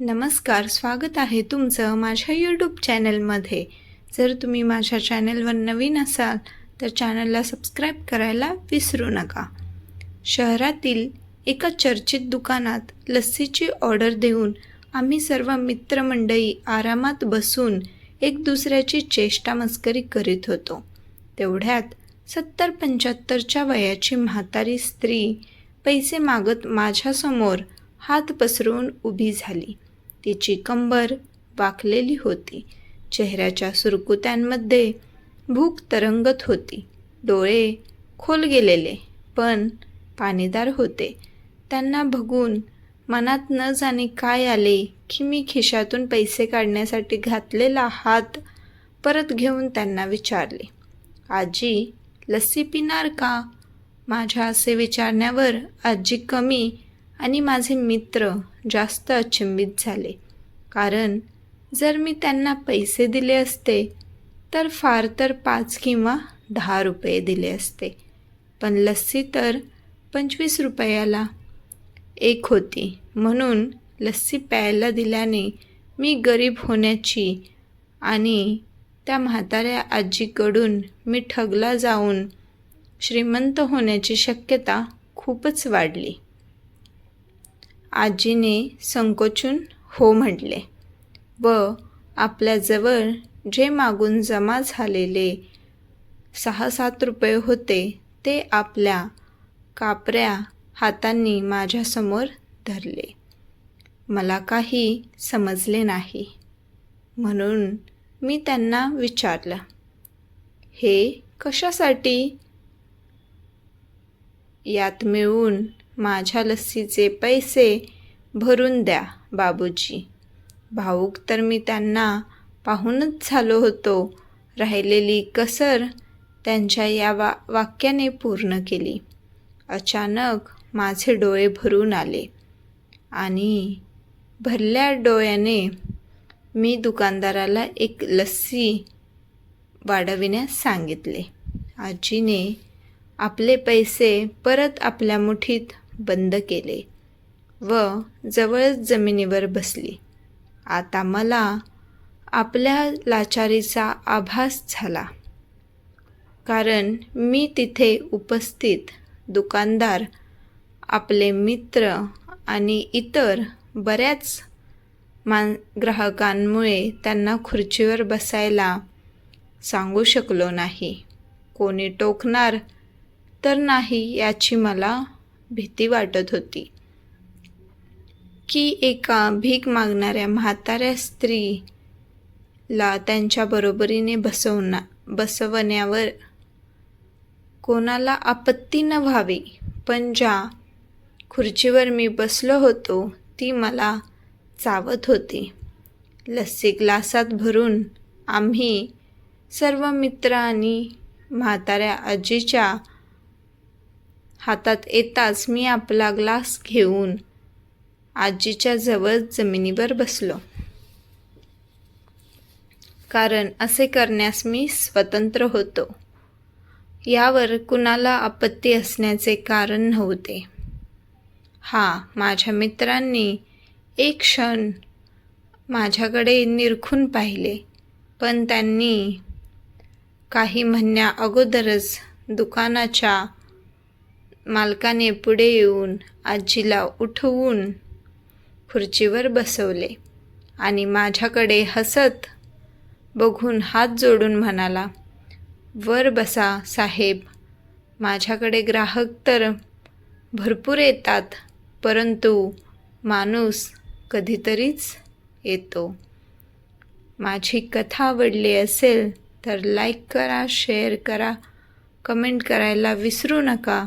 नमस्कार स्वागत आहे तुमचं माझ्या यूट्यूब चॅनलमध्ये जर तुम्ही माझ्या चॅनलवर नवीन असाल तर चॅनलला सबस्क्राईब करायला विसरू नका. शहरातील एका चर्चित दुकानात लस्सीची ऑर्डर देऊन आम्ही सर्व मित्रमंडळी आरामात बसून एक दुसऱ्याची चेष्टा मस्करी करीत होतो. तेवढ्यात सत्तर पंच्याहत्तरच्या वयाची म्हातारी स्त्री पैसे मागत माझ्यासमोर हात पसरून उभी झाली. तिची कंबर वाकलेली होती. चेहऱ्याच्या सुरकुत्यांमध्ये भूक तरंगत होती. डोळे खोल गेलेले पण पाणीदार होते. त्यांना बघून मनात न जाणे काय आले की मी खिशातून पैसे काढण्यासाठी घातलेला हात परत घेऊन त्यांना विचारले आजी लस्सी पिणार का? माझ्या असे विचारण्यावर आजी कमी आणि माझे मित्र जास्त अचंबित झाले. कारण जर मी त्यांना पैसे दिले असते तर फार तर पाच किंवा दहा रुपये दिले असते. पण लस्सी तर पंचवीस रुपयाला एक होती. म्हणून लस्सी प्यायला दिल्याने मी गरीब होण्याची आणि त्या म्हाताऱ्या आजीकडून मी ठगला जाऊन श्रीमंत होण्याची शक्यता खूपच वाढली. आजीने संकोचून हो म्हटले व आपल्याजवळ जे मागून जमा झालेले सहा सात रुपये होते ते आपल्या कापऱ्या हातांनी माझ्यासमोर धरले. मला काही समजले नाही. म्हणून मी त्यांना विचारलं हे कशासाठी? यात मिळून माझ्या लस्सीचे पैसे भरून द्या बाबूजी. भाऊक तर मी त्यांना पाहूनच झालो होतो. राहिलेली कसर त्यांच्या या वा वाक्याने पूर्ण केली. अचानक माझे डोळे भरून आले आणि भरल्या डोळ्याने मी दुकानदाराला एक लस्सी वाढविण्यास सांगितले. आजीने आपले पैसे परत आपल्या मुठीत बंद केले व जवळच जमिनीवर बसली. आता मला आपल्या लाचारीचा आभास झाला. कारण मी तिथे उपस्थित दुकानदार आपले मित्र आणि इतर बऱ्याच मान ग्राहकांमुळे त्यांना खुर्चीवर बसायला सांगू शकलो नाही. कोणी टोकणार तर नाही याची मला भीती वाटत होती. की एका भीक मागणाऱ्या म्हाताऱ्या स्त्रीला त्यांच्या बरोबरीने बसवना बसवण्यावर कोणाला आपत्ती न व्हावी पण ज्या खुर्चीवर मी बसलो होतो ती मला चावत होती. लस्सी ग्लासात भरून आम्ही सर्व मित्र आणि म्हाताऱ्या आजीच्या हातात येताच मी आपला ग्लास घेऊन आजीच्या जवळ जमिनीवर बसलो. कारण असे करण्यास मी स्वतंत्र होतो. यावर कुणाला आपत्ती असण्याचे कारण नव्हते. हा माझ्या मित्रांनी एक क्षण माझ्याकडे निरखून पाहिले पण त्यांनी काही म्हणण्या अगोदरच दुकानाच्या मालकाने पुढे येऊन आजीला उठवून खुर्चीवर बसवले आणि माझ्याकडे हसत बघून हात जोडून म्हणाला वर बसा साहेब. माझ्याकडे ग्राहक तर भरपूर येतात परंतु माणूस कधीतरीच येतो. माझी कथा आवडली असेल तर लाईक करा शेअर करा कमेंट करायला विसरू नका.